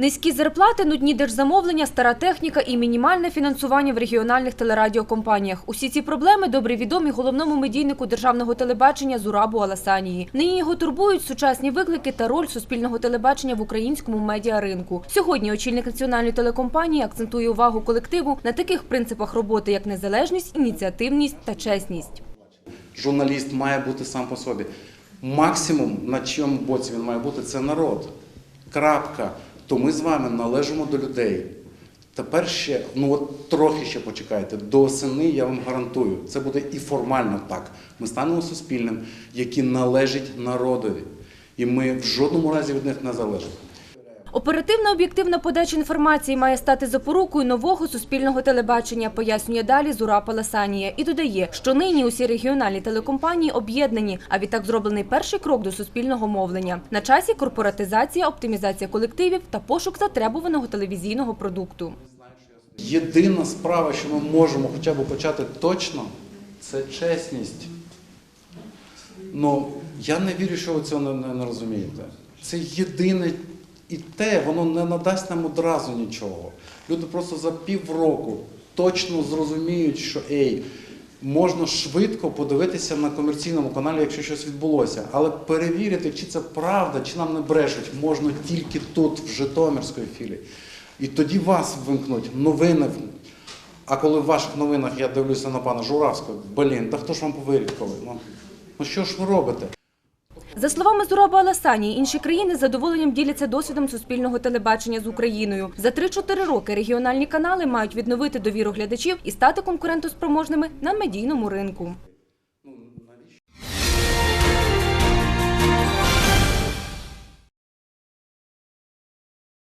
Низькі зарплати, нудні держзамовлення, стара техніка і мінімальне фінансування в регіональних телерадіокомпаніях. Усі ці проблеми добре відомі головному медійнику державного телебачення Зурабу Аласанії. Нині його турбують сучасні виклики та роль суспільного телебачення в українському медіаринку. Сьогодні очільник національної телекомпанії акцентує увагу колективу на таких принципах роботи, як незалежність, ініціативність та чесність. Журналіст має бути сам по собі. Максимум, на чому боці він має бути, це народ. Крапка. То ми з вами належимо до людей. Тепер ще, ну от трохи ще почекайте. До осени я вам гарантую, це буде і формально так. Ми станемо суспільним, який належить народові. І ми в жодному разі від них не залежимо. Оперативна об'єктивна подача інформації має стати запорукою нового суспільного телебачення, пояснює далі Зураб Аласанія. І додає, що нині усі регіональні телекомпанії об'єднані, а відтак зроблений перший крок до суспільного мовлення. На часі корпоратизація, оптимізація колективів та пошук затребуваного телевізійного продукту. Єдина справа, що ми можемо хоча б почати точно, це чесність. Ну, я не вірю, що ви цього не, не, не розумієте. Це єдине і те, воно не надасть нам одразу нічого. Люди просто за півроку точно зрозуміють, що ей, можна швидко подивитися на комерційному каналі, якщо щось відбулося. Але перевірити, чи це правда, чи нам не брешуть, можна тільки тут, в Житомирської філії. І тоді вас вимкнуть, новини. А коли в ваших новинах я дивлюся на пана Журавського, блін, та хто ж вам повірить коли? Ну, ну що ж ви робите? За словами Зураба Аласанії, інші країни з задоволенням діляться досвідом суспільного телебачення з Україною. За 3-4 роки регіональні канали мають відновити довіру глядачів і стати конкурентоспроможними на медійному ринку.